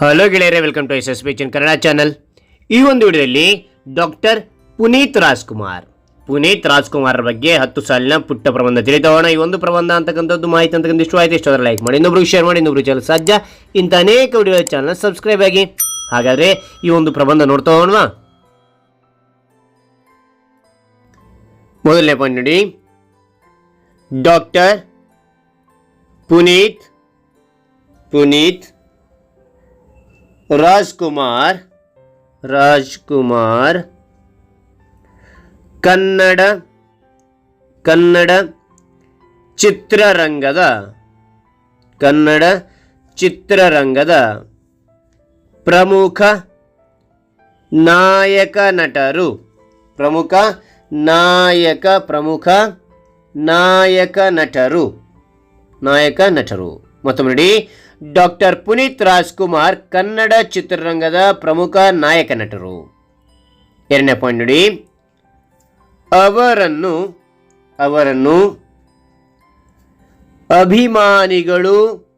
Hello ಗೆಳೆಯರೇ welcome to S S B Chin Kannada channel ಈ ಒಂದು ವಿಡಿಯೋದಲ್ಲಿ ಡಾಕ್ಟರ್ ಪುನೀತ್ ರಾಜ್ಕುಮಾರ್ ಪುನೀತ್ ರಾಜ್ಕುಮಾರ್ ಬಗ್ಗೆ ಹತ್ತು ಸಾಲಿನ ಪುಟ್ಟ ಪ್ರಬಂಧ ತಿಳಿತೋಣ. ಈ ಒಂದು ಪ್ರಬಂಧ ಅಂತಕ್ಕಂಥದ್ದು ಮಾಹಿತಿ ಅಂತಕ್ಕಂಥ ಇಷ್ಟು ಆಯ್ತು ಇಷ್ಟು ಲೈಕ್ ಮಾಡಿ. ಇನ್ನೊಬ್ರಿಗೆ ಶೇರ್ ಮಾಡಿ ಇನ್ನೊಬ್ರು ಚಾನಲ್ ಸಾಧ್ಯ. ಇಂಥ ಅನೇಕ ವಿಡಿಯೋ ಚಾನಲ್ ಸಬ್ಸ್ಕ್ರೈಬ್ ಆಗಿ. ಹಾಗಾದರೆ ಈ ಒಂದು ಪ್ರಬಂಧ ನೋಡ್ತಾ ಹೋಗೋಣವಾ ಮೊದಲನೇ ಪಾಯಿಂಟ್ ನೋಡಿ. ಡಾಕ್ಟರ್ ಪುನೀತ್ ಪುನೀತ್ ರಾಜ್ಕುಮಾರ್ ರಾಜ್ಕುಮಾರ್, ಕನ್ನಡ ಕನ್ನಡ ಚಿತ್ರರಂಗದ ಕನ್ನಡ ಚಿತ್ರರಂಗದ ಪ್ರಮುಖ ನಾಯಕ ನಟರು, ಪ್ರಮುಖ ನಾಯಕ ಪ್ರಮುಖ ನಾಯಕ ನಟರು ನಾಯಕ ನಟರು. ಮತ್ತೊಮ್ಮೆ ನೋಡಿ ಡಾಕ್ಟರ್ ಪುನೀತ್ ರಾಜ್ಕುಮಾರ್ ಕನ್ನಡ ಚಿತ್ರರಂಗದ ಪ್ರಮುಖ ನಾಯಕ ನಟರು. ಎರಡನೇ ಪಾಯಿಂಟ್ ನೋಡಿ. ಅವರನ್ನು ಅವರನ್ನು ಅಭಿಮಾನಿಗಳು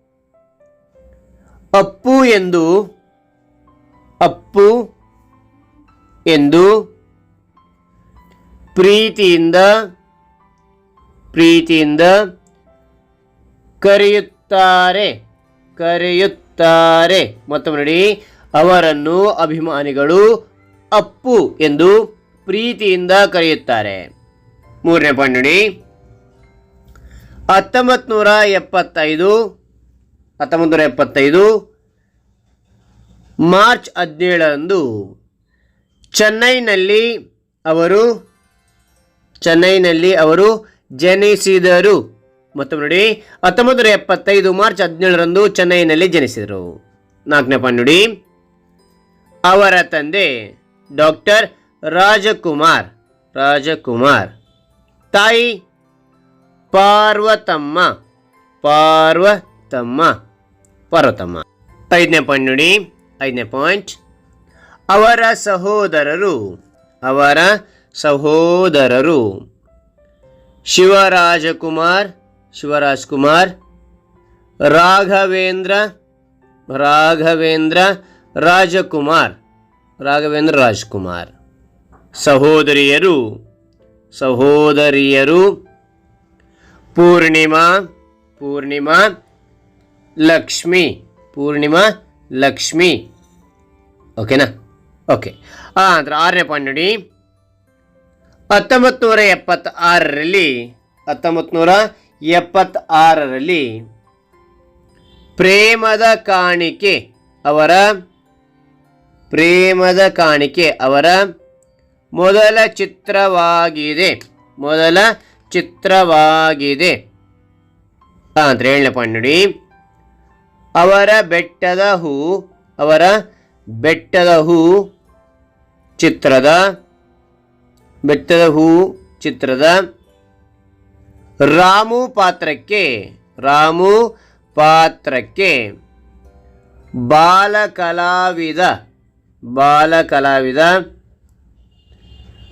ಅಪ್ಪು ಎಂದು ಅಪ್ಪು ಎಂದು ಪ್ರೀತಿಯಿಂದ ಪ್ರೀತಿಯಿಂದ ಕರೆಯುತ್ತಾರೆ. ಕರೆಯುತ್ತಾರೆ. ಮತ್ತೊಮ್ಮೆ ನೋಡಿ. ಅವರನ್ನು ಅಭಿಮಾನಿಗಳು ಅಪ್ಪು ಎಂದು ಪ್ರೀತಿಯಿಂದ ಕರೆಯುತ್ತಾರೆ. ಮೂರನೇ ಪಾಯಿಂಟ್ ನೋಡಿ. ಹತ್ತೊಂಬತ್ತು ನೂರ ಎಪ್ಪತ್ತೈದು ಹತ್ತೊಂಬತ್ತು ಎಪ್ಪತ್ತೈದು, ಮಾರ್ಚ್ ಹದಿನೇಳರಂದು ಚೆನ್ನೈನಲ್ಲಿ ಅವರು ಚೆನ್ನೈನಲ್ಲಿ ಅವರು ಜನಿಸಿದರು. ಮತ್ತೊಮ್ಮೆ ನೋಡಿ ಹತ್ತೊಂಬತ್ತು ನೂರ ಎಪ್ಪತ್ತೈದು ಮಾರ್ಚ್ ಹದಿನೇಳರಂದು ಚೆನ್ನೈನಲ್ಲಿ ಜನಿಸಿದರು. ನಾಲ್ಕನೇ ಪಾಯಿಂಟ್ ಅವರ ತಂದೆ ಡಾಕ್ಟರ್ ರಾಜಕುಮಾರ್ ರಾಜಕುಮಾರ್. ತಾಯಿ ಪಾರ್ವತಮ್ಮ ಪಾರ್ವತಮ್ಮ ಪಾರ್ವತಮ್ಮ. ಐದನೇ ಪಾಯಿಂಟ್ ನೋಡಿ, ಐದನೇ ಪಾಯಿಂಟ್, ಅವರ ಸಹೋದರರು ಅವರ ಸಹೋದರರು. ಶಿವರಾಜಕುಮಾರ್ ಶಿವರಾಜ್ಕುಮಾರ್, ರಾಘವೇಂದ್ರ ರಾಘವೇಂದ್ರ ರಾಜಕುಮಾರ್, ರಾಘವೇಂದ್ರ ರಾಜ್ಕುಮಾರ್. ಸಹೋದರಿಯರು ಸಹೋದರಿಯರು, ಪೂರ್ಣಿಮಾ ಪೂರ್ಣಿಮಾ ಲಕ್ಷ್ಮಿ ಪೂರ್ಣಿಮಾ ಲಕ್ಷ್ಮಿ. ಓಕೆನಾ? ಓಕೆ. ಆ ಆರನೇ ಪಾಯಿಂಟ್ ನೋಡಿ. ಹತ್ತೊಂಬತ್ತು ನೂರ ಎಪ್ಪತ್ತಾರರಲ್ಲಿ ಹತ್ತೊಂಬತ್ತು ನೂರ ಎಪ್ಪತ್ತಾರರಲ್ಲಿ ಪ್ರೇಮದ ಕಾಣಿಕೆ ಅವರ, ಪ್ರೇಮದ ಕಾಣಿಕೆ ಅವರ ಮೊದಲ ಚಿತ್ರವಾಗಿದೆ. ಮೊದಲ ಚಿತ್ರವಾಗಿದೆ. ಅಂತ ಹೇಳಪ್ಪ ನೋಡಿ. ಅವರ ಬೆಟ್ಟದ ಹೂ, ಅವರ ಬೆಟ್ಟದ ಹೂ ಚಿತ್ರದ, ಬೆಟ್ಟದ ಹೂ ಚಿತ್ರದ ರಾಮು ಪಾತ್ರಕ್ಕೆ ರಾಮು ಪಾತ್ರಕ್ಕೆ ಬಾಲಕಲಾವಿದ ಬಾಲಕಲಾವಿದ ಬಾಲ ಕಲಾವಿದ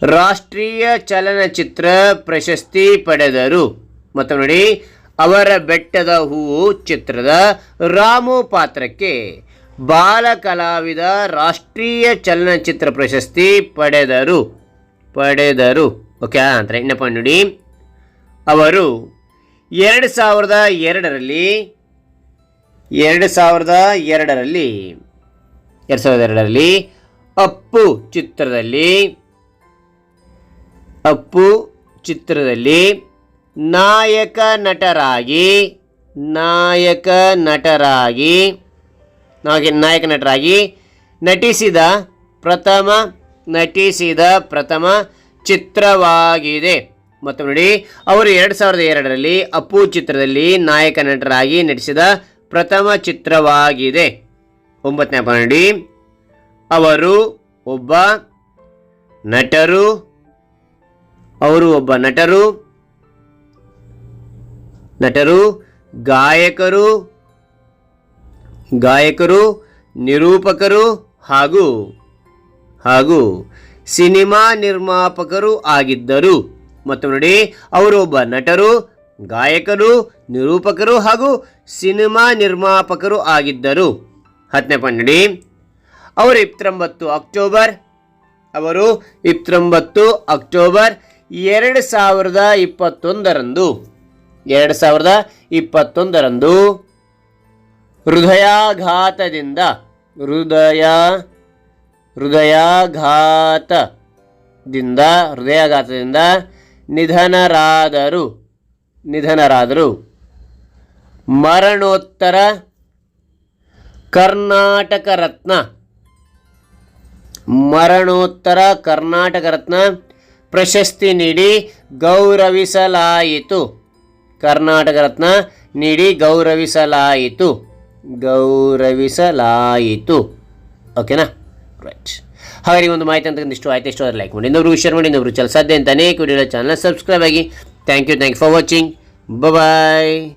ರಾಷ್ಟ್ರೀಯ ಚಲನಚಿತ್ರ ಪ್ರಶಸ್ತಿ ಪಡೆದರು. ಮತ್ತು ನೋಡಿ, ಅವರ ಬೆಟ್ಟದ ಹೂವು ಚಿತ್ರದ ರಾಮು ಪಾತ್ರಕ್ಕೆ ಬಾಲ ಕಲಾವಿದ ರಾಷ್ಟ್ರೀಯ ಚಲನಚಿತ್ರ ಪ್ರಶಸ್ತಿ ಪಡೆದರು. ಪಡೆದರು. ಓಕೆ ಅಂತ ಪಾಯಿಂಟ್ ನೋಡಿ. ಅವರು ಎರಡು ಸಾವಿರದ ಎರಡರಲ್ಲಿ, ಎರಡು ಸಾವಿರದ ಎರಡರಲ್ಲಿ, ಎರಡು ಸಾವಿರದ ಎರಡರಲ್ಲಿ ಅಪ್ಪು ಚಿತ್ರದಲ್ಲಿ ಅಪ್ಪು ಚಿತ್ರದಲ್ಲಿ ನಾಯಕ ನಟರಾಗಿ ನಾಯಕ ನಟರಾಗಿ ನಾಯಕ ನಾಯಕ ನಟರಾಗಿ ನಟಿಸಿದ ಪ್ರಥಮ ನಟಿಸಿದ ಪ್ರಥಮ ಚಿತ್ರವಾಗಿದೆ. ಮತ್ತು ನೋಡಿ, ಅವರು ಎರಡು ಸಾವಿರದ ಎರಡರಲ್ಲಿ ಅಪ್ಪು ಚಿತ್ರದಲ್ಲಿ ನಾಯಕ ನಟರಾಗಿ ನಟಿಸಿದ ಪ್ರಥಮ ಚಿತ್ರವಾಗಿದೆ. ಒಂಬತ್ತನೇ ಪನ್ನಡಿ ಅವರು ಒಬ್ಬ ನಟರು. ಅವರು ಒಬ್ಬ ನಟರು. ನಟರು, ಗಾಯಕರು. ಗಾಯಕರು, ನಿರೂಪಕರು ಹಾಗೂ ಹಾಗೂ ಸಿನಿಮಾ ನಿರ್ಮಾಪಕರು ಆಗಿದ್ದರು. ಮತ್ತು ನೋಡಿ ಅವರು ಒಬ್ಬ ನಟರು, ಗಾಯಕರು, ನಿರೂಪಕರು ಹಾಗೂ ಸಿನಿಮಾ ನಿರ್ಮಾಪಕರು ಆಗಿದ್ದರು. ಹತ್ತನೇ ಪಾಯಿಂಟ್ ನೋಡಿ. ಅವರು ಇಪ್ಪತ್ತೊಂಬತ್ತು ಅಕ್ಟೋಬರ್, ಅವರು ಇಪ್ಪತ್ತೊಂಬತ್ತು ಅಕ್ಟೋಬರ್ ಎರಡು ಸಾವಿರದ ಇಪ್ಪತ್ತೊಂದರಂದು, ಎರಡು ಸಾವಿರದ ಇಪ್ಪತ್ತೊಂದರಂದು ಹೃದಯಾಘಾತದಿಂದ, ಹೃದಯ, ಹೃದಯಾಘಾತದಿಂದ ಹೃದಯಾಘಾತದಿಂದ ನಿಧನರಾದರು. ನಿಧನರಾದರು. ಮರಣೋತ್ತರ ಕರ್ನಾಟಕ ರತ್ನ. ಮರಣೋತ್ತರ ಕರ್ನಾಟಕ ರತ್ನ ಪ್ರಶಸ್ತಿ ನೀಡಿ ಗೌರವಿಸಲಾಯಿತು. ಕರ್ನಾಟಕ ರತ್ನ ನೀಡಿ ಗೌರವಿಸಲಾಯಿತು. ಗೌರವಿಸಲಾಯಿತು. ಓಕೆನಾ? ರೈಟ್ ಈ ಒಂದು ಮಾಹಿತಿ ಅಂತ ಇಷ್ಟು ಆಯ್ತು. ಇಷ್ಟು ಲೈಕ್ ಮಾಡಿ. ಇನ್ನೊಬ್ರು ಶೇರ್ ಮಾಡಿ ಇನ್ನೊಬ್ರು ಚಲ ಅಂತ ಅನೇಕ ವಿಡಿಯೋ ಚಾನಲ್ ಸಬ್ಸ್ಕ್ರೈಬ್ ಆಗಿ. Thank you thank for watching bye